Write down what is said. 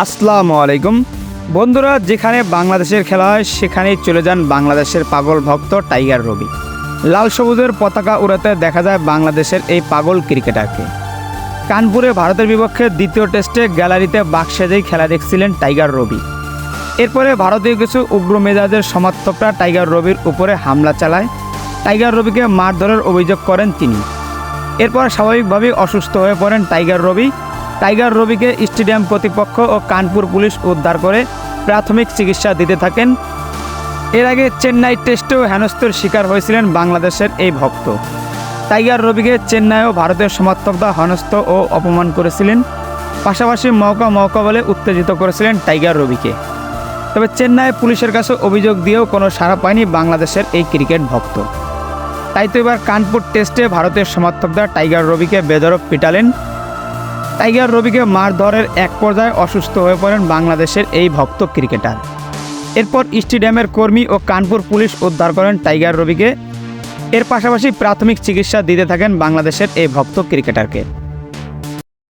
আসসালামু আলাইকুম। বন্ধুরা, যেখানে বাংলাদেশের খেলা হয়, সেখানেই চলে যান বাংলাদেশের পাগল ভক্ত টাইগার রবি। লাল সবুজের পতাকা উড়াতে দেখা যায় বাংলাদেশের এই পাগল ক্রিকেটারকে। কানপুরে ভারতের বিপক্ষে দ্বিতীয় টেস্টে গ্যালারিতে বাক সেজেই খেলা দেখছিলেন টাইগার রবি। এরপরে ভারতীয় কিছু উগ্র মেজাজের সমর্থকরা টাইগার রবির উপরে হামলা চালায়। টাইগার রবিকে মারধরের অভিযোগ করেন তিনি। এরপর স্বাভাবিকভাবেই অসুস্থ হয়ে পড়েন টাইগার রবি। টাইগার রবিকে স্টেডিয়াম কর্তৃপক্ষ ও কানপুর পুলিশ উদ্ধার করে প্রাথমিক চিকিৎসা দিতে থাকেন। এর আগে চেন্নাই টেস্টেও হেনস্তর শিকার হয়েছিলেন বাংলাদেশের এই ভক্ত। টাইগার রবিকে চেন্নাইও ভারতের সমর্থকরা হেনস্থ ও অপমান করেছিলেন। পাশাপাশি মৌকা মৌকা বলে উত্তেজিত করেছিলেন টাইগার রবিকে। তবে চেন্নাই পুলিশের কাছে অভিযোগ দিয়েও কোনো সাড়া পায়নি বাংলাদেশের এই ক্রিকেট ভক্ত। তাই তো এবার কানপুর টেস্টে ভারতের সমর্থকরা টাইগার রবিকে বেদরক পিটালেন। টাইগার রবিকে মারধরের এক পর্যায়ে অসুস্থ হয়ে পড়েন বাংলাদেশের এই ভক্ত ক্রিকেটার। এরপর স্টেডিয়ামের কর্মী ও কানপুর পুলিশ উদ্ধার করেন টাইগার রবিকে। এর পাশাপাশি প্রাথমিক চিকিৎসা দিতে থাকেন বাংলাদেশের এই ভক্ত ক্রিকেটারকে।